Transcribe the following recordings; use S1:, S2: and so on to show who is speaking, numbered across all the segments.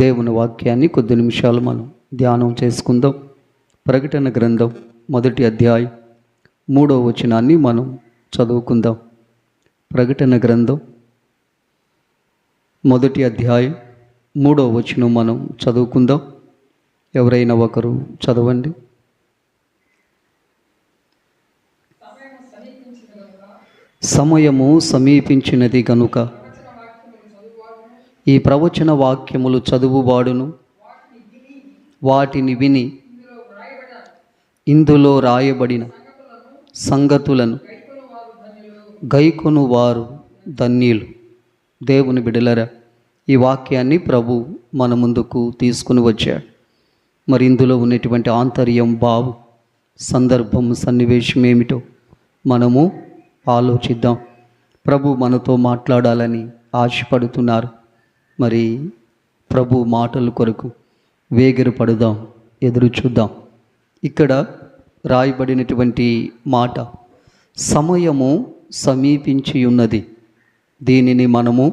S1: దేవుని వాక్యాన్ని కొద్ది నిమిషాలు మనం ధ్యానం చేసుకుందాం. ప్రకటన గ్రంథం మొదటి అధ్యాయం మూడవ వచనాన్ని మనం చదువుకుందాం. ప్రకటన గ్రంథం మొదటి అధ్యాయం మూడవ వచనం మనం చదువుకుందాం. ఎవరైనా ఒకరు చదవండి. సమయము సమీపించినది కనుక ఈ ప్రవచన వాక్యములు చదువువాడును వాటిని విని ఇందులో రాయబడిన సంగతులను గైకొను వారు ధన్యులు. దేవుని బిడలరా ఈ వాక్యాన్ని ప్రభు మన ముందుకు తీసుకుని వచ్చాడు. మరి ఇందులో ఉన్నటువంటి ఆంతర్యం బావు సందర్భం సన్నివేశం ఏమిటో మనము ఆలోచిద్దాం. ప్రభు మనతో మాట్లాడాలని ఆశపడుతున్నారు. మరి ప్రభు మాటల కొరకు వేగిర పడుదాం ఎదురు చూద్దాం. ఇక్కడ రాయబడినటువంటి మాట సమయము సమీపించి ఉన్నది దీనిని మనము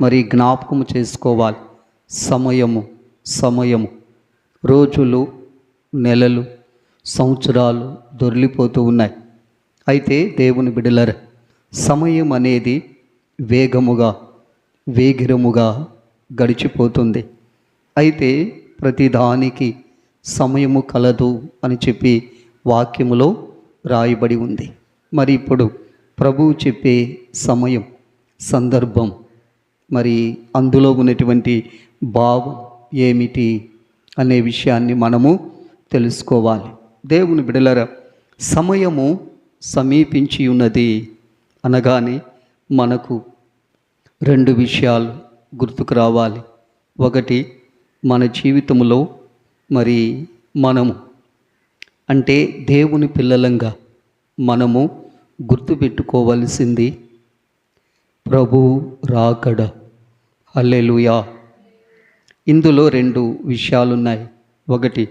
S1: మరి జ్ఞాపకం చేసుకోవాలి. సమయము సమయము. రోజులు నెలలు సంవత్సరాలు దొరిలిపోతూ ఉన్నాయి. అయితే దేవుని బిడలర సమయం అనేది వేగముగా వేగిరముగా గడిచిపోతుంది. అయితే ప్రతిదానికి సమయము కలదు అని చెప్పి వాక్యములో రాయబడి ఉంది. మరి ఇప్పుడు ప్రభువు చెప్పే సమయం సందర్భం మరి అందులో ఉన్నటువంటి భావం ఏమిటి అనే విషయాన్ని మనము తెలుసుకోవాలి. దేవుని బిడలర సమయము సమీపించి ఉన్నది అనగానే మనకు రెండు విషయాలు గుర్తుకు రావాలి. ఒకటి మన జీవితంలో మరి మనము అంటే దేవుని పిల్లలంగా మనము గుర్తుపెట్టుకోవలసింది ప్రభు రాకడ. అల్లెలుయా ఇందులో రెండు విషయాలున్నాయి. ఒకటి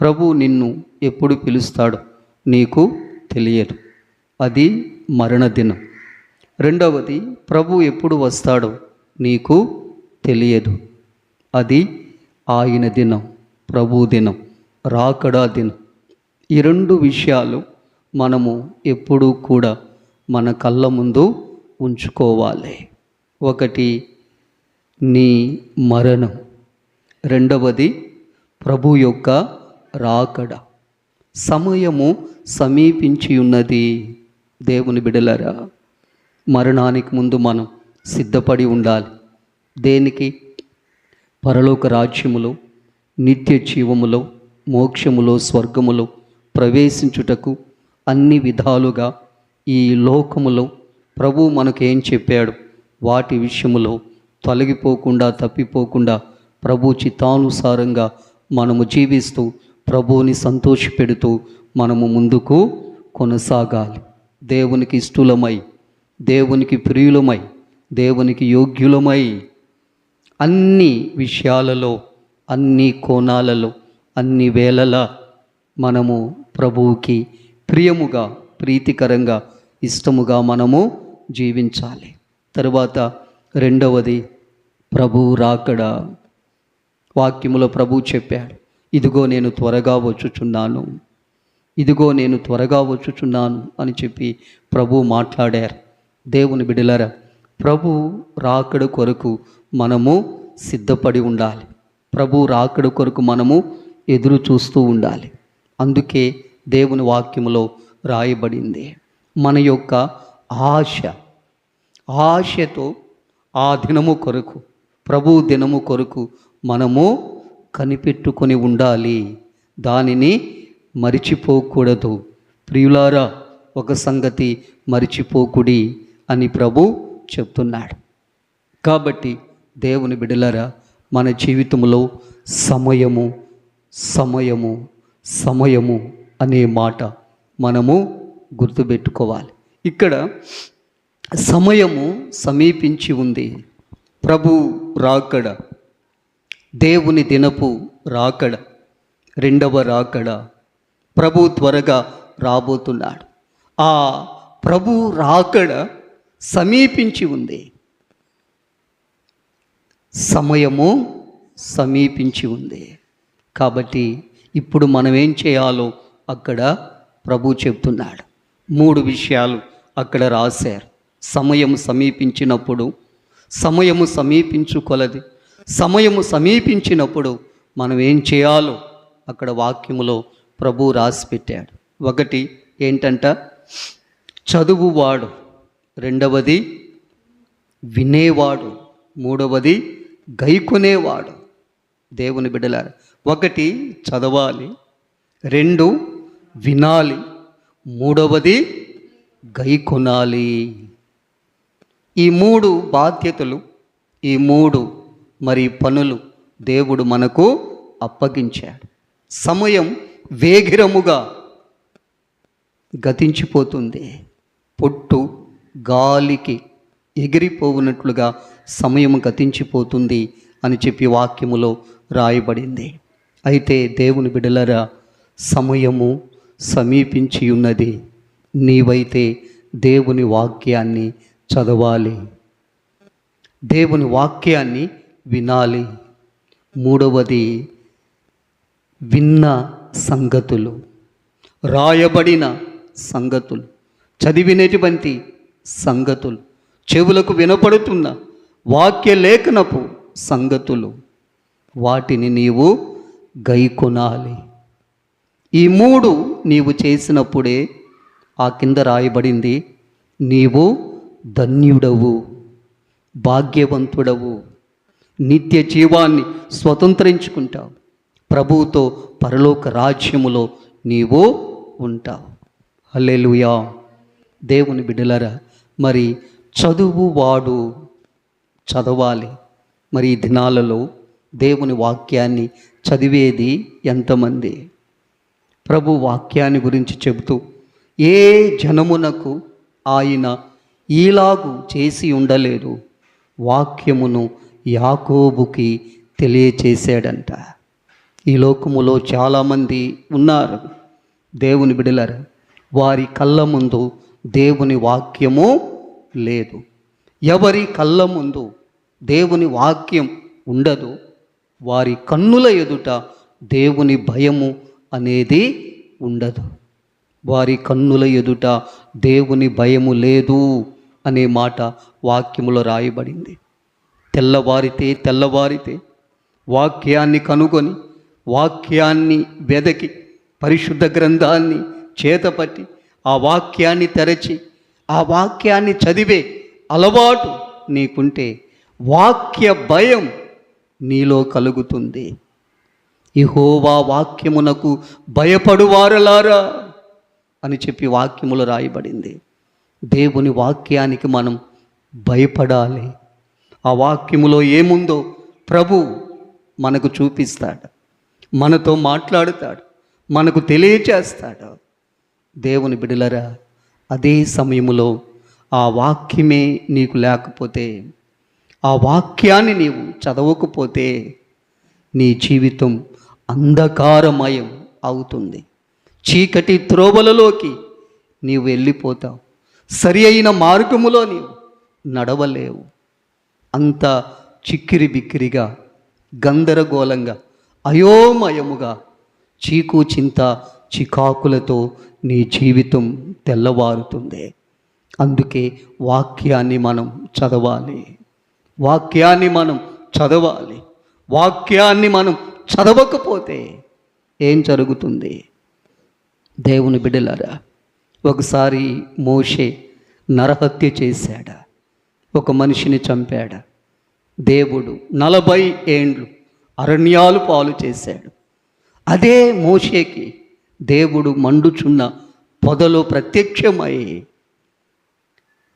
S1: ప్రభు నిన్ను ఎప్పుడు పిలుస్తాడో నీకు తెలియదు. అది మరణ దినం రెండవది ప్రభు ఎప్పుడు వస్తాడో నీకు తెలియదు. అది ఆయన దినం ప్రభు దినం రాకడా దినం. ఈ రెండు విషయాలు మనము ఎప్పుడూ కూడా మన కళ్ళ ముందు ఉంచుకోవాలి. ఒకటి నీ మరణం. రెండవది ప్రభు యొక్క రాకడ. సమయము సమీపించి ఉన్నది దేవుని బిడలరా మరణానికి ముందు మనం సిద్ధపడి ఉండాలి. దేనికి? పరలోక రాజ్యములో నిత్య జీవములో మోక్షములో స్వర్గములో ప్రవేశించుటకు అన్ని విధాలుగా ఈ లోకములో ప్రభు మనకేం చెప్పాడు? వాటి విషయములో తొలగిపోకుండా తప్పిపోకుండా ప్రభు చిత్తానుసారంగా మనము జీవిస్తూ ప్రభువుని సంతోషపెడుతూ మనము ముందుకు కొనసాగాలి. దేవునికి ఇష్టలమై దేవునికి ప్రియులమై దేవునికి యోగ్యులమై అన్ని విషయాలలో అన్ని కోణాలలో అన్ని వేళలా మనము ప్రభువుకి ప్రియముగా ప్రీతికరంగా ఇష్టముగా మనము జీవించాలి. తరువాత రెండవది ప్రభు రాకడ. వాక్యములో ప్రభు చెప్పాడు ఇదిగో నేను త్వరగా వచ్చుచున్నాను. ఇదిగో నేను త్వరగా వచ్చుచున్నాను అని చెప్పి ప్రభు మాట్లాడారు. దేవుని బిడలరా ప్రభు రాకడ కొరకు మనము సిద్ధపడి ఉండాలి. ప్రభు రాకడ కొరకు మనము ఎదురు చూస్తూ ఉండాలి. అందుకే దేవుని వాక్యములో రాయబడింది మన యొక్క ఆశ ఆశతో ఆ దినము కొరకు ప్రభు దినము కొరకు మనము కనిపెట్టుకొని ఉండాలి. దానిని మరిచిపోకూడదు. ప్రియులారా ఒక సంగతి మరిచిపోకుడి. అని ప్రభు చెప్తున్నాడు. కాబట్టి దేవుని బిడలరా మన జీవితంలో సమయము సమయము సమయము అనే మాట మనము గుర్తుపెట్టుకోవాలి. ఇక్కడ సమయము సమీపించి ఉంది. ప్రభు రాకడ దేవుని దినపు రాకడ రెండవ రాకడ ప్రభు త్వరగా రాబోతున్నాడు. ఆ ప్రభు రాకడ సమీపించి ఉంది. సమయము సమీపించి ఉంది. కాబట్టి ఇప్పుడు మనం ఏం చేయాలో అక్కడ ప్రభు చెప్తున్నాడు. మూడు విషయాలు అక్కడ రాశారు. సమయం సమీపించినప్పుడు సమయము సమీపించుకొలది. సమయము సమీపించినప్పుడు మనం ఏం చేయాలో అక్కడ వాక్యములో ప్రభు రాసి పెట్టాడు ఒకటి ఏంటంట? చదువువాడు రెండవది వినేవాడు. మూడవది గైకొనేవాడు. దేవుని బిడ్డలారు ఒకటి చదవాలి రెండు వినాలి మూడవది గైకొనాలి. ఈ మూడు బాధ్యతలు ఈ మూడు మరి పనులు దేవుడు మనకు అప్పగించాడు. సమయం వేగిరముగా గతించిపోతుంది. పొట్టు గాలికి ఎగిరిపోవునట్లుగా సమయం గతించిపోతుంది అని చెప్పి వాక్యములో రాయబడింది. అయితే దేవుని బిడలరా సమయము సమీపించి ఉన్నది నీవైతే దేవుని వాక్యాన్ని చదవాలి. దేవుని వాక్యాన్ని వినాలి. మూడవది విన్న సంగతులు. రాయబడిన సంగతులు. చదివినటువంటి సంగతులు. చెవులకు వినపడుతున్న వాక్య లేఖనపు సంగతులు. వాటిని నీవు గైకొనాలి. ఈ మూడు నీవు చేసినప్పుడే ఆ కింద రాయబడింది నీవు ధన్యుడవు భాగ్యవంతుడవు. నిత్య జీవాన్ని స్వతంత్రించుకుంటావు. ప్రభువుతో పరలోక రాజ్యములో నీవు ఉంటావు. అల్లెలుయా దేవుని బిడ్డలరా మరి చదువువాడు చదవాలి. మరి ఈ దినాలలో దేవుని వాక్యాన్ని చదివేది ఎంతమంది? ప్రభు వాక్యాన్ని గురించి చెబుతూ ఏ జనమునకు ఆయన ఈలాగు చేసి ఉండలేదు? వాక్యమును యాకోబుకి తెలియచేశాడంట. ఈ లోకములో చాలామంది ఉన్నారు దేవుని బిడలరు. వారి కళ్ళ ముందు దేవుని వాక్యము లేదు. ఎవరి కళ్ళ ముందు దేవుని వాక్యం ఉండదు వారి కన్నుల ఎదుట దేవుని భయము అనేది ఉండదు. వారి కన్నుల ఎదుట దేవుని భయము లేదు అనే మాట వాక్యములో రాయబడింది. తెల్లవారితే తెల్లవారితే వాక్యాన్ని కనుగొని వాక్యాన్ని వెదకి పరిశుద్ధ గ్రంథాన్ని చేతపట్టి ఆ వాక్యాన్ని తెరచి ఆ వాక్యాన్ని చదివే అలవాటు నీకుంటే వాక్య భయం నీలో కలుగుతుంది. ఇహోవా వాక్యమునకు భయపడువారలారా అని చెప్పి వాక్యములు రాయబడింది. దేవుని వాక్యానికి మనం భయపడాలి. ఆ వాక్యములో ఏముందో ప్రభు మనకు చూపిస్తాడు. మనతో మాట్లాడుతాడు. మనకు తెలియచేస్తాడు. దేవుని బిడలరా అదే సమయములో ఆ వాక్యమే నీకు లేకపోతే ఆ వాక్యాన్ని నీవు చదవకపోతే నీ జీవితం అంధకారమయం అవుతుంది. చీకటి త్రోవలలోకి నీవు వెళ్ళిపోతావు. సరి అయిన మార్గములో నీవు నడవలేవు. అంత చిక్కిరి బిక్కిరిగా గందరగోళంగా అయోమయముగా చీకు చింత చికాకులతో నీ జీవితం తెల్లవారుతుంది. అందుకే వాక్యాన్ని మనం చదవాలి. వాక్యాన్ని మనం చదవాలి. వాక్యాన్ని మనం చదవకపోతే ఏం జరుగుతుంది? దేవుని బిడ్డలారా ఒకసారి మోషే నరహత్య చేశాడా. ఒక మనిషిని చంపాడా. దేవుడు నలభై ఏండ్లు అరణ్యాలు పాలు చేశాడు. అదే మోషేకి దేవుడు మండుచున్న పొదలో ప్రత్యక్షమై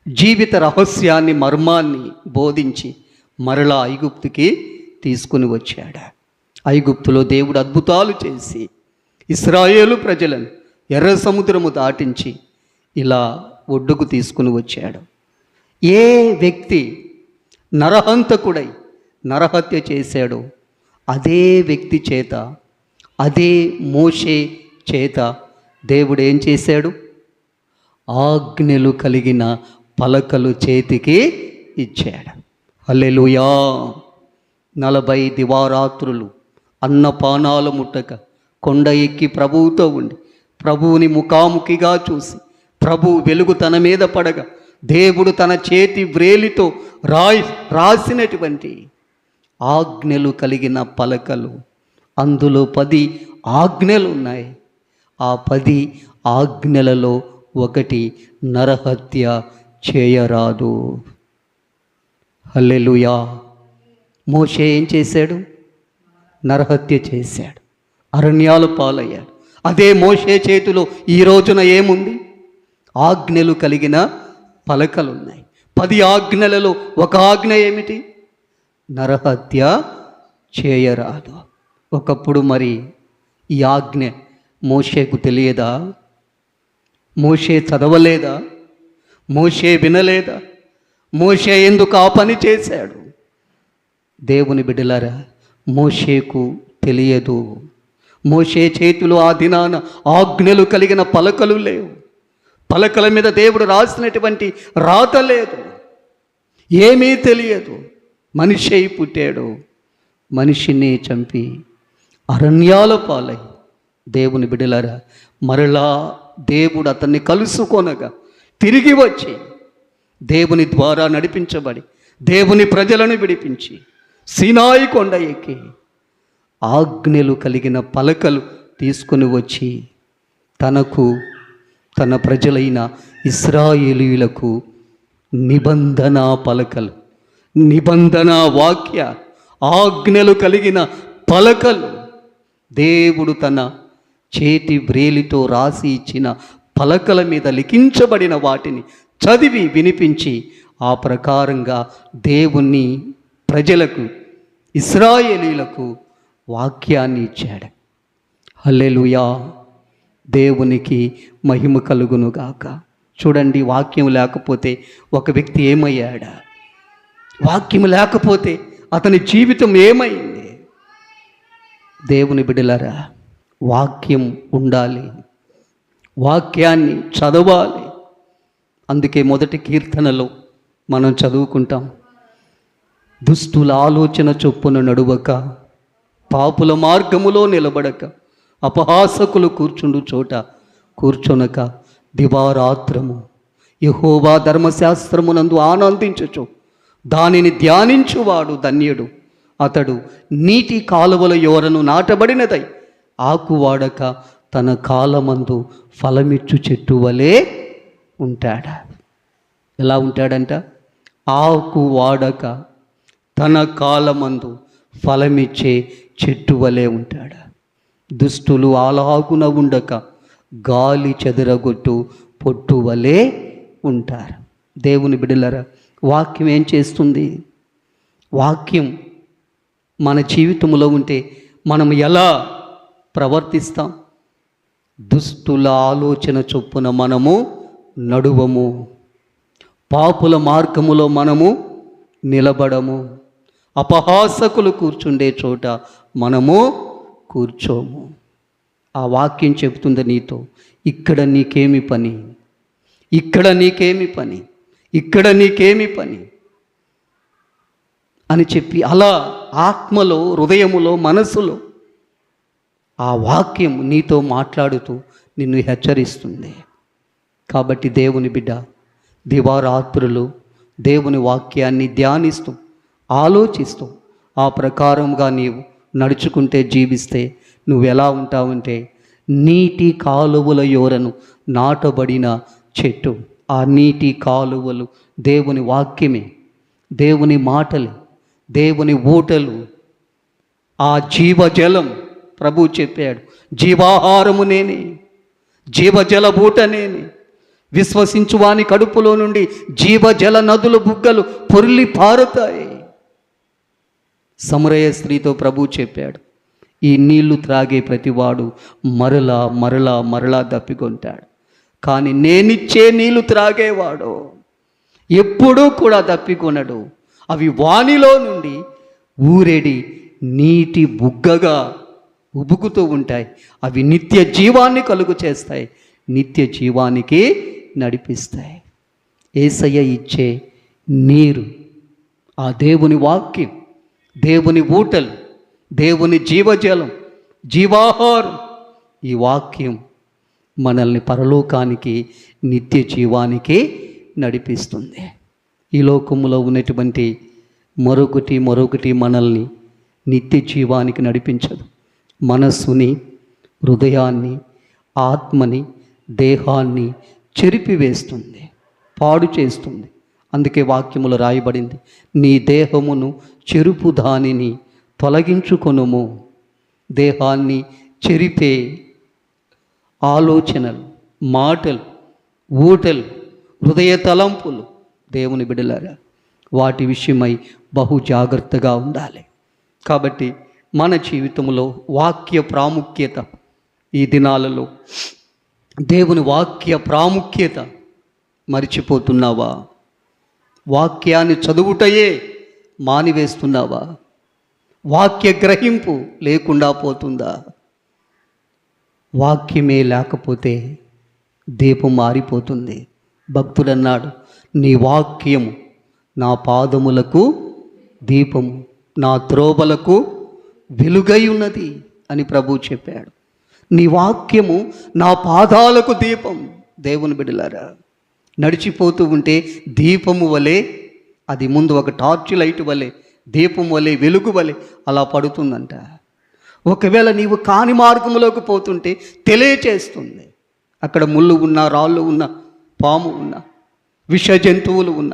S1: జీవిత రహస్యాన్ని మర్మాన్ని బోధించి మరలా ఐగుప్తుకి తీసుకుని వచ్చాడు. ఐగుప్తులో దేవుడు అద్భుతాలు చేసి ఇస్రాయేలు ప్రజలను ఎర్ర సముద్రము దాటించి ఇలా ఒడ్డుకు తీసుకుని వచ్చాడు. ఏ వ్యక్తి నరహంతకుడై నరహత్య చేశాడో అదే వ్యక్తి చేత అదే మోషే చేత దేవుడు ఏం చేశాడు? ఆజ్ఞలు కలిగిన పలకలు చేతికి ఇచ్చాడు. అల్లెలుయా నలభై దివారాత్రులు అన్నపానాలు ముట్టక కొండ ఎక్కి ప్రభువుతో ఉండి ప్రభువుని ముఖాముఖిగా చూసి ప్రభు వెలుగు తన మీద పడగా దేవుడు తన చేతి వ్రేలితో రాయి రాసినటువంటి ఆజ్ఞలు కలిగిన పలకలు. అందులో పది ఆజ్ఞలు ఉన్నాయి. ఆ పది ఆజ్ఞలలో ఒకటి నరహత్య చేయరాదు. హల్లెలుయా. మోషే ఏం చేశాడు? నరహత్య చేశాడు. అరణ్యాలు పాలయ్యాడు. అదే మోషే చేతిలో ఈ రోజున ఏముంది? ఆజ్ఞలు కలిగిన పలకలు ఉన్నాయి పది ఆజ్ఞలలో ఒక ఆజ్ఞ ఏమిటి? నరహత్య చేయరాదు. ఒకప్పుడు మరి ఈ ఆజ్ఞ మోషేకు తెలియదా? మోషే చదవలేదా? మోషే వినలేదా? మోషే ఎందుకు ఆ పని చేశాడు? దేవుని బిడ్డలారా మోషేకు తెలియదు. మోషే చేతిలో ఆ దినాన ఆజ్ఞలు కలిగిన పలకలు లేవు. పలకల మీద దేవుడు రాసినటువంటి రాత లేదు. ఏమీ తెలియదు. మనిషి అయి పుట్టాడు. మనిషిని చంపి అరణ్యాల పాలై దేవుని బిడలారా మరలా దేవుడు అతన్ని కలుసుకొనగా తిరిగి వచ్చి దేవుని ద్వారా నడిపించబడి దేవుని ప్రజలను విడిపించి సినాయి కొండ ఎక్కి ఆజ్ఞలు కలిగిన పలకలు తీసుకొని వచ్చి తనకు తన ప్రజలైన ఇస్రాయేలీలకు నిబంధన పలకలు నిబంధన వాక్య ఆజ్ఞలు కలిగిన పలకలు దేవుడు తన చేతి బ్రేలితో రాసి ఇచ్చిన పలకల మీద లిఖించబడిన వాటిని చదివి వినిపించి ఆ ప్రకారంగా దేవుణ్ణి ప్రజలకు ఇస్రాయేలీలకు వాక్యాన్ని ఇచ్చాడు. హల్లెలుయా! దేవునికి మహిమ కలుగునుగాక. చూడండి వాక్యం లేకపోతే ఒక వ్యక్తి ఏమయ్యాడా? వాక్యం లేకపోతే అతని జీవితం ఏమైంది? దేవుని బిడలరా వాక్యం ఉండాలి. వాక్యాన్ని చదవాలి. అందుకే మొదటి కీర్తనలో మనం చదువుకుంటాం. దుస్తుల ఆలోచన చొప్పున నడువక పాపుల మార్గములో నిలబడక అపహాసకులు కూర్చుండు చోట కూర్చొనక దివారాత్రము యహోవా ధర్మశాస్త్రమునందు ఆనందించచ్చు దానిని ధ్యానించువాడు ధన్యుడు. అతడు నీటి కాలువల యోరను నాటబడినదై ఆకు వాడక తన కాలమందు ఫలమిచ్చు చెట్టు వలె ఉంటాడా. ఎలా ఉంటాడంట? ఆకు వాడక తన కాలమందు ఫలమిచ్చే చెట్టు వలె ఉంటాడు. దుష్టులు ఆలాగున ఉండక గాలి చెదరగొట్టు పొట్టు వలె ఉంటారు. దేవుని బిడలరా వాక్యం ఏం చేస్తుంది? వాక్యం మన జీవితంలో ఉంటే మనం ఎలా ప్రవర్తిస్తాం. దుస్తుల ఆలోచన చొప్పున మనము నడువము. పాపుల మార్గములో మనము నిలబడము. అపహాసకులు కూర్చుండే చోట మనము కూర్చోము. ఆ వాక్యం చెబుతుంది నీతో ఇక్కడ నీకేమి పని? ఇక్కడ నీకేమి పని? ఇక్కడ నీకేమి పని? అని చెప్పి అలా ఆత్మలో హృదయములో మనసులో ఆ వాక్యం నీతో మాట్లాడుతూ నిన్ను హెచ్చరిస్తుంది. కాబట్టి దేవుని బిడ్డ దివారాత్రులు దేవుని వాక్యాన్ని ధ్యానిస్తూ ఆలోచిస్తూ ఆ ప్రకారంగా నీవు నడుచుకుంటే జీవిస్తే నువ్వు ఎలా ఉంటావంటే నీటి కాలువల యోరను నాటబడిన చెట్టు ఆ నీటి కాలువలు దేవుని వాక్యమే దేవుని మాటలు దేవుని ఊటలు ఆ జీవజలం ప్రభు చెప్పాడు జీవాహారము నేనే జీవజల బూట నేనే. విశ్వసించు వాని కడుపులో నుండి జీవజల నదులు బుగ్గలు పొర్లి పారుతాయి. సమరయ స్త్రీతో ప్రభు చెప్పాడు ఈ నీళ్ళు త్రాగే ప్రతివాడు మరలా మరలా మరలా దప్పికొంటాడు. కానీ నేనిచ్చే నీళ్ళు త్రాగేవాడు ఎప్పుడూ కూడా దప్పికొనడు. అవి వానిలో నుండి ఊరేడి నీటి బుగ్గగా ఉబుకుతూ ఉంటాయి. అవి నిత్య జీవాన్ని కలుగు చేస్తాయి. నిత్య జీవానికి నడిపిస్తాయి. ఏసయ్య ఇచ్చే నీరు ఆ దేవుని వాక్యం దేవుని ఊటలు దేవుని జీవజలం జీవాహారం ఈ వాక్యం మనల్ని పరలోకానికి నిత్య జీవానికి నడిపిస్తుంది. ఈ లోకంలో ఉన్నటువంటి మరొకటి మరొకటి మనల్ని నిత్య జీవానికి నడిపించదు. మనస్సుని హృదయాన్ని ఆత్మని దేహాన్ని చెరిపివేస్తుంది పాడు చేస్తుంది. అందుకే వాక్యములు రాయబడింది నీ దేహమును చెరుపు దానిని తొలగించుకొనుము. దేహాన్ని చెరిపే ఆలోచనలు మాటలు ఊటలు హృదయ తలంపులు దేవుని బిడలారా వాటి విషయమై బహు జాగ్రత్తగా ఉండాలి. కాబట్టి మన జీవితంలో వాక్య ప్రాముఖ్యత ఈ దినాలలో. దేవుని వాక్య ప్రాముఖ్యత మరిచిపోతున్నావా? వాక్యాన్ని చదువుటయే మానివేస్తున్నావా? వాక్య గ్రహింపు లేకుండా పోతుందా? వాక్యమే లేకపోతే దీపం మారిపోతుంది. భక్తుడన్నాడు నీ వాక్యము నా పాదములకు దీపము నా త్రోబలకు వెలుగై ఉన్నది అని ప్రభు చెప్పాడు. నీ వాక్యము నా పాదాలకు దీపం. దేవుని బిడలారా నడిచిపోతూ ఉంటే దీపము వలె అది ముందు ఒక టార్చ్ లైట్ వలె దీపం వలె వెలుగు వలె అలా పడుతుందంట. ఒకవేళ నీవు కాని మార్గంలోకి పోతుంటే తెలియచేస్తుంది. అక్కడ ముళ్ళు ఉన్న రాళ్ళు ఉన్న పాము ఉన్న విష జంతువులు ఉన్న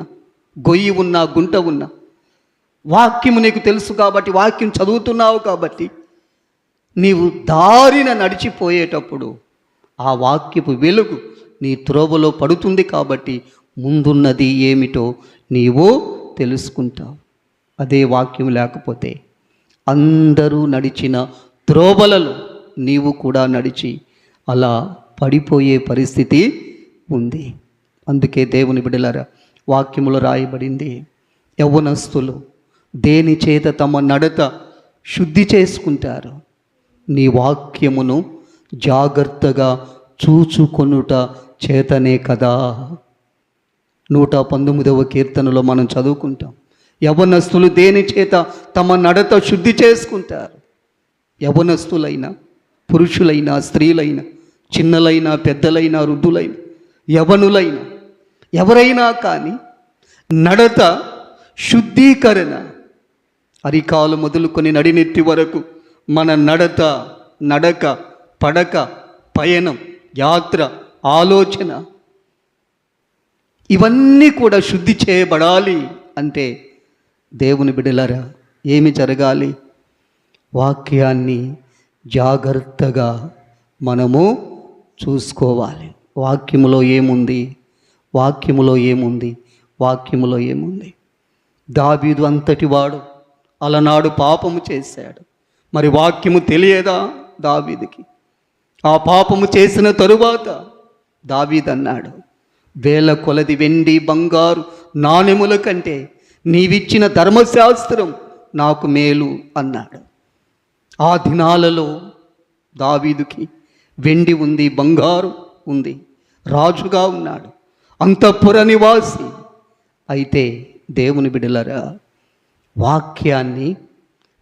S1: గొయ్యి ఉన్న గుంట ఉన్న వాక్యము నీకు తెలుసు కాబట్టి వాక్యం చదువుతున్నావు కాబట్టి నీవు దారిన నడిచిపోయేటప్పుడు ఆ వాక్యపు వెలుగు నీ త్రోవలో పడుతుంది కాబట్టి ముందున్నది ఏమిటో నీవు తెలుసుకుంటావు. అదే వాక్యం లేకపోతే అందరూ నడిచిన త్రోవలలో నీవు కూడా నడిచి అలా పడిపోయే పరిస్థితి ఉంది. అందుకే దేవుని బిడలారా వాక్యములో రాయబడింది యవ్వనస్తులు దేని చేత తమ నడత శుద్ధి చేసుకుంటారు నీ వాక్యమును జాగ్రత్తగా చూచుకొనుట చేతనే కదా. నూట పంతొమ్మిదవ కీర్తనలో మనం చదువుకుంటాం. యవనస్తులు దేని చేత తమ నడత శుద్ధి చేసుకుంటారు? యవనస్తులైనా పురుషులైనా స్త్రీలైన చిన్నలైన పెద్దలైన వృద్ధులైన యవనులైన ఎవరైనా కానీ నడత శుద్ధీకరణ అరికాలు మొదలుకొని నడినెత్తి వరకు మన నడత నడక పడక పయనం యాత్ర ఆలోచన ఇవన్నీ కూడా శుద్ధి చేయబడాలి అంటే దేవుని బిడలరా ఏమి జరగాలి? వాక్యాన్ని జాగ్రత్తగా మనము చూసుకోవాలి. వాక్యములో ఏముంది? వాక్యములో ఏముంది? వాక్యములో ఏముంది? దాబీదు అంతటి వాడు అలనాడు పాపము చేశాడు. మరి వాక్యము తెలియదా దావీదుకి? ఆ పాపము చేసిన తరువాత దావీదన్నాడు వేల కొలది వెండి బంగారు నాణెముల కంటే నీవిచ్చిన ధర్మశాస్త్రం నాకు మేలు అన్నాడు. ఆ దినాలలో దావీదుకి వెండి ఉంది బంగారు ఉంది రాజుగా ఉన్నాడు అంతఃపుర నివాసి. అయితే దేవుని బిడలరా వాక్యాన్ని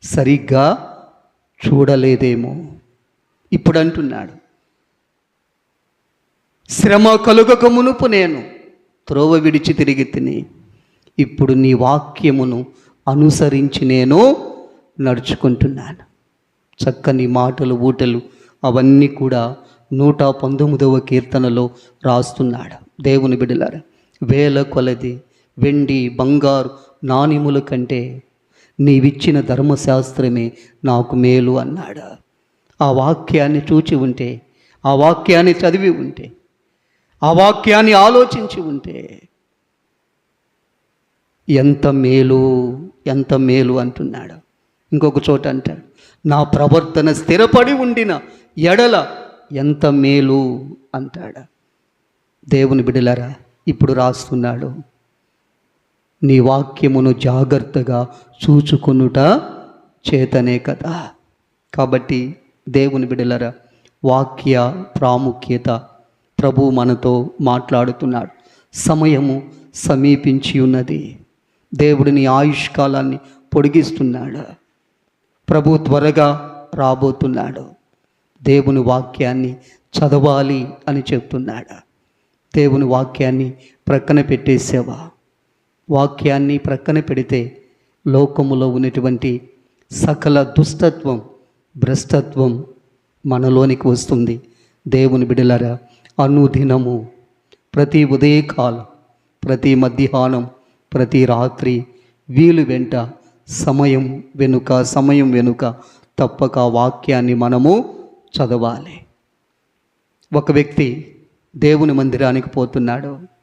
S1: సరిగ్గా చూడలేదేమో. ఇప్పుడు అంటున్నాడు శ్రమ కలుగక మునుపు నేను త్రోవ విడిచి తిరిగి తిని ఇప్పుడు నీ వాక్యమును అనుసరించి నేను నడుచుకుంటున్నాను. చక్కని మాటలు ఊటలు అవన్నీ కూడా నూట పంతొమ్మిదవ కీర్తనలో రాస్తున్నాడు. దేవుని బిడలారా వేల కొలది వెండి బంగారు నాణ్యముల కంటే నీవిచ్చిన ధర్మశాస్త్రమే నాకు మేలు అన్నాడా. ఆ వాక్యాన్ని చూచి ఉంటే ఆ వాక్యాన్ని చదివి ఉంటే ఆ వాక్యాన్ని ఆలోచించి ఉంటే ఎంత మేలు ఎంత మేలు అంటున్నాడు. ఇంకొక చోట అంటాడు నా ప్రవర్తన స్థిరపడి ఉండిన ఎడల ఎంత మేలు అంటాడు. దేవుని బిడలరా ఇప్పుడు రాస్తున్నాడు. నీ వాక్యమును జాగ్రత్తగా చూచుకునుట చేతనే కదా. కాబట్టి దేవుని బిడలరా వాక్య ప్రాముఖ్యత ప్రభు మనతో మాట్లాడుతున్నాడు. సమయము సమీపించి ఉన్నది. దేవుడిని ఆయుష్కాలాన్ని పొడిగిస్తున్నాడు. ప్రభు త్వరగా రాబోతున్నాడు. దేవుని వాక్యాన్ని చదవాలి అని చెప్తున్నాడు. దేవుని వాక్యాన్ని ప్రక్కన పెట్టేసేవా? వాక్యాన్ని ప్రక్కన పెడితే లోకములో ఉన్నటువంటి సకల దుష్టత్వం భ్రష్టత్వం మనలోనికి వస్తుంది. దేవుని బిడలరా అనుదినము ప్రతి ఉదయకాలం ప్రతి మధ్యాహ్నం ప్రతి రాత్రి వీలు వెంట సమయం వెనుక సమయం వెనుక తప్పక వాక్యాన్ని మనము చదవాలి. ఒక వ్యక్తి దేవుని మందిరానికి పోతున్నాడు.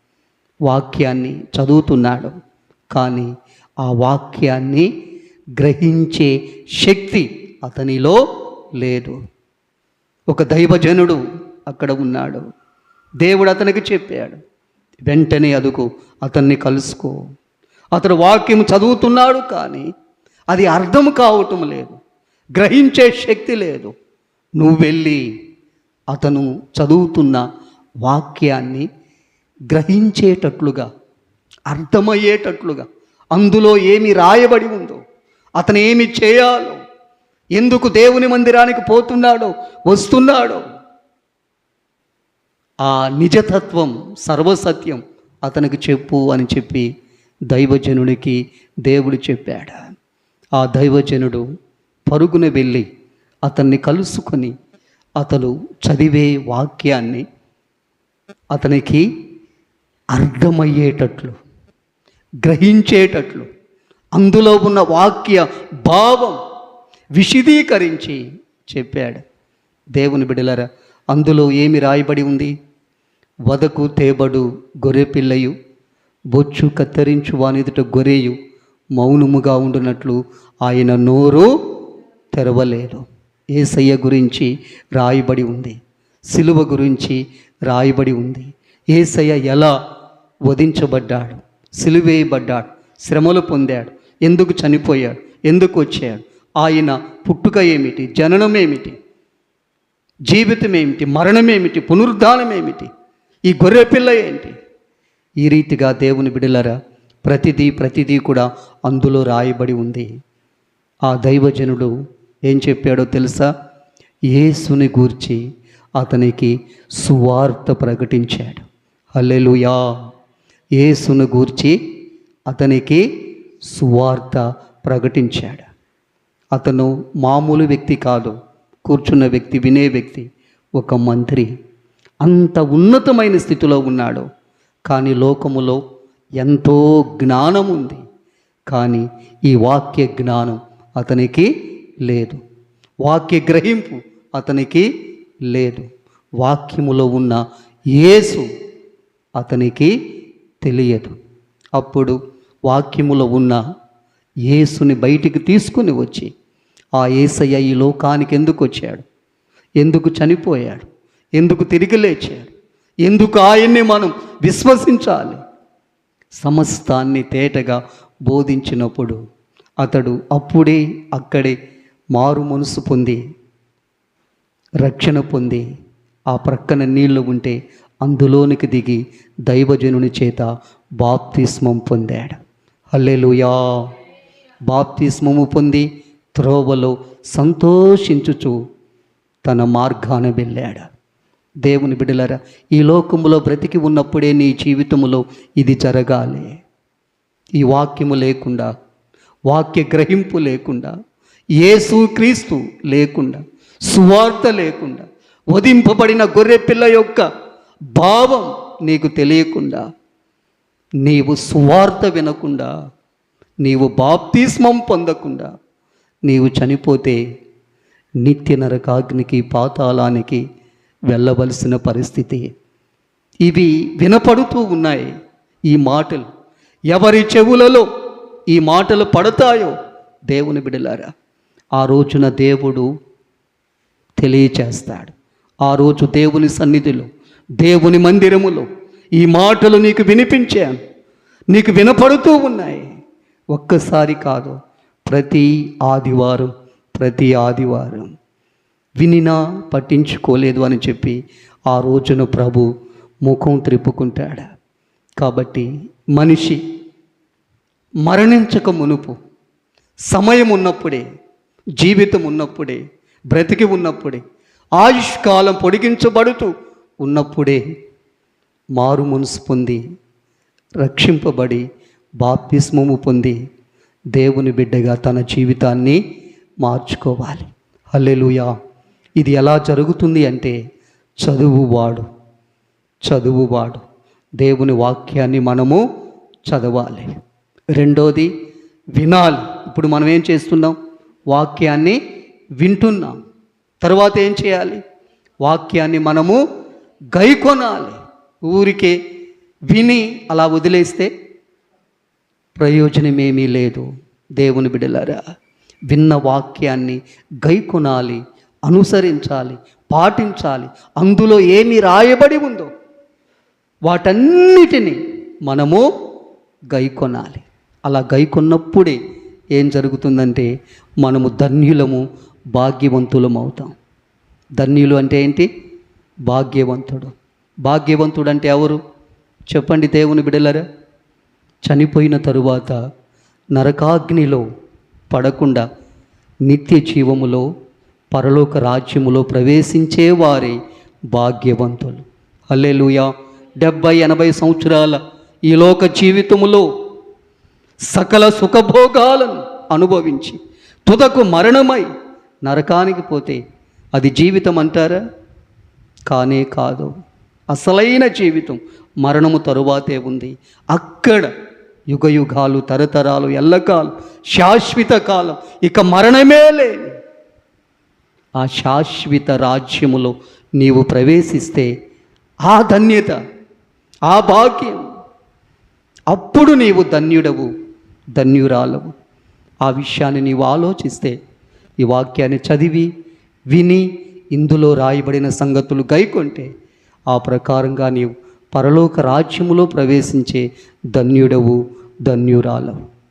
S1: వాక్యాన్ని చదువుతున్నాడు. కానీ ఆ వాక్యాన్ని గ్రహించే శక్తి అతనిలో లేదు. ఒక దైవజనుడు అక్కడ ఉన్నాడు. దేవుడు అతనికి చెప్పాడు వెంటనే అదుకు అతన్ని కలుసుకో. అతడు వాక్యం చదువుతున్నాడు కానీ అది అర్థం కావటం లేదు గ్రహించే శక్తి లేదు. నువ్వు వెళ్ళి అతను చదువుతున్న వాక్యాన్ని గ్రహించేటట్లుగా అర్థమయ్యేటట్లుగా అందులో ఏమి రాయబడి ఉందో అతను ఏమి చేయాలో ఎందుకు దేవుని మందిరానికి పోతున్నాడో వస్తున్నాడో ఆ నిజతత్వం సర్వసత్యం అతనికి చెప్పు అని చెప్పి దైవజనుడికి దేవుడు చెప్పాడు. ఆ దైవజనుడు పరుగున వెళ్ళి అతన్ని కలుసుకొని అతను చదివే వాక్యాన్ని అతనికి అర్థమయ్యేటట్లు గ్రహించేటట్లు అందులో ఉన్న వాక్య భావం విశదీకరించి చెప్పాడు. దేవుని బిడలరా అందులో ఏమి రాయబడి ఉంది? వదకు తేబడు గొర్రెపిల్లయు బొచ్చు కత్తిరించు వానిదుట గొర్రెయు మౌనముగా ఉండునట్లు ఆయన నోరు తెరవలేదు. ఏసయ్య గురించి రాయబడి ఉంది సిలువ గురించి రాయబడి ఉంది. ఏసయ్య ఎలా వధించబడ్డాడు సిలువేయబడ్డాడు శ్రమలు పొందాడు ఎందుకు చనిపోయాడు ఎందుకు వచ్చాడు ఆయన పుట్టుక ఏమిటి జననం ఏమిటి జీవితం ఏమిటి మరణం ఏమిటి పునరుద్ధానం ఏమిటి ఈ గొర్రె పిల్ల ఏంటి? ఈ రీతిగా దేవుని బిడలరా ప్రతిదీ ప్రతిదీ కూడా అందులో రాయబడి ఉంది. ఆ దైవజనుడు ఏం చెప్పాడో తెలుసా? యేసుని గూర్చి అతనికి సువార్త ప్రకటించాడు. హల్లెలుయా! యేసును గూర్చి అతనికి సువార్త ప్రకటించాడు. అతను మామూలు వ్యక్తి కాదు కూర్చున్న వ్యక్తి వినే వ్యక్తి ఒక మంత్రి. అంత ఉన్నతమైన స్థితిలో ఉన్నాడు. కానీ లోకములో ఎంతో జ్ఞానం ఉంది. కానీ ఈ వాక్య జ్ఞానం అతనికి లేదు. వాక్య గ్రహింపు అతనికి లేదు. వాక్యములో ఉన్న యేసు అతనికి తెలియదు. అప్పుడు వాక్యములో ఉన్న యేసుని బయటికి తీసుకుని వచ్చి ఆ ఏసయ్య ఈ లోకానికి ఎందుకు వచ్చాడు? ఎందుకు చనిపోయాడు? ఎందుకు తిరిగి లేచాడు? ఎందుకు ఆయన్ని మనం విశ్వసించాలి? సమస్తాన్ని తేటగా బోధించినప్పుడు అతడు అప్పుడే అక్కడే మారు మనసు పొంది రక్షణ పొంది ఆ ప్రక్కన నీళ్ళు ఉంటే అందులోనికి దిగి దైవజనుని చేత బాప్తిస్మం పొందాడు. హల్లెలూయా. బాప్తిస్మము పొంది త్రోవలో సంతోషించుచు తన మార్గాన వెళ్ళాడు. దేవుని బిడలరా ఈ లోకములో బ్రతికి ఉన్నప్పుడే నీ జీవితములో ఇది జరగాలి. ఈ వాక్యము లేకుండా వాక్య గ్రహింపు లేకుండా ఏసు క్రీస్తు లేకుండా సువార్త లేకుండా వధింపబడిన గొర్రె పిల్ల యొక్క భావం నీకు తెలియకుండా నీవు సువార్త వినకుండా నీవు బాప్తిస్మం పొందకుండా నీవు చనిపోతే నిత్య నరకాగ్నికి పాతాళానికి వెళ్ళవలసిన పరిస్థితి. ఇవి వినపడుతూ ఉన్నాయి ఈ మాటలు. ఎవరి చెవులలో ఈ మాటలు పడతాయో దేవుని బిడలారా ఆ రోజున దేవుడు తెలియచేస్తాడు. ఆ రోజు దేవుని సన్నిధిలో దేవుని మందిరములో ఈ మాటలు నీకు వినిపించాను నీకు వినపడుతూ ఉన్నాయి. ఒక్కసారి కాదు ప్రతి ఆదివారం ప్రతి ఆదివారం. వినినా పట్టించుకోలేదు అని చెప్పి ఆ రోజున ప్రభు ముఖం త్రిప్పుకుంటాడు. కాబట్టి మనిషి మరణించక మునుపు సమయం ఉన్నప్పుడే జీవితం ఉన్నప్పుడే బ్రతికి ఉన్నప్పుడే ఆయుష్కాలం పొడిగించబడుతూ ఉన్నప్పుడే మారు మనసు పొంది రక్షింపబడి బాప్తిస్మము పొంది దేవుని బిడ్డగా తన జీవితాన్ని మార్చుకోవాలి. హల్లెలుయా. ఇది ఎలా జరుగుతుంది అంటే చదువువాడు చదువువాడు. దేవుని వాక్యాన్ని మనము చదవాలి. రెండోది వినాలి. ఇప్పుడు మనం ఏం చేస్తున్నాం? వాక్యాన్ని వింటున్నాం. తర్వాత ఏం చేయాలి? వాక్యాన్ని మనము గైకొనాలి ఊరికే విని అలా వదిలేస్తే ప్రయోజనమేమీ లేదు. దేవుని బిడలారా విన్న వాక్యాన్ని గైకొనాలి అనుసరించాలి పాటించాలి. అందులో ఏమి రాయబడి ఉందో వాటన్నిటిని మనము గైకొనాలి అలా గైకొన్నప్పుడే ఏం జరుగుతుందంటే మనము ధన్యులము భాగ్యవంతులం అవుతాం ధన్యులు అంటే ఏంటి? భాగ్యవంతుడు. భాగ్యవంతుడు అంటే ఎవరు? చెప్పండి దేవుని బిడలరా. చనిపోయిన తరువాత నరకాగ్నిలో పడకుండా నిత్య జీవములో పరలోక రాజ్యములో ప్రవేశించే వారే భాగ్యవంతులు. అల్లెలుయా డెబ్బై ఎనభై సంవత్సరాల ఈ లోక జీవితములో సకల సుఖభోగాలను అనుభవించి తుదకు మరణమై నరకానికి పోతే అది జీవితం అంటారా కానే కాదు. అసలైన జీవితం మరణము తరువాతే ఉంది. అక్కడ యుగ యుగాలు తరతరాలు ఎల్లకాలు శాశ్వత కాలం. ఇక మరణమే లేని ఆ శాశ్వత రాజ్యములో నీవు ప్రవేశిస్తే ఆ ధన్యత ఆ భాగ్యం అప్పుడు నీవు ధన్యుడవు ధన్యురాలవు. ఆ విషయాన్ని నీవు ఆలోచిస్తే ఈ వాక్యాన్ని చదివి విని ఇందులో రాయబడిన సంగతులు గైకొంటే ఆ ప్రకారంగా నీవు పరలోక రాజ్యములో ప్రవేశించే ధన్యుడవు ధన్యురాలవు.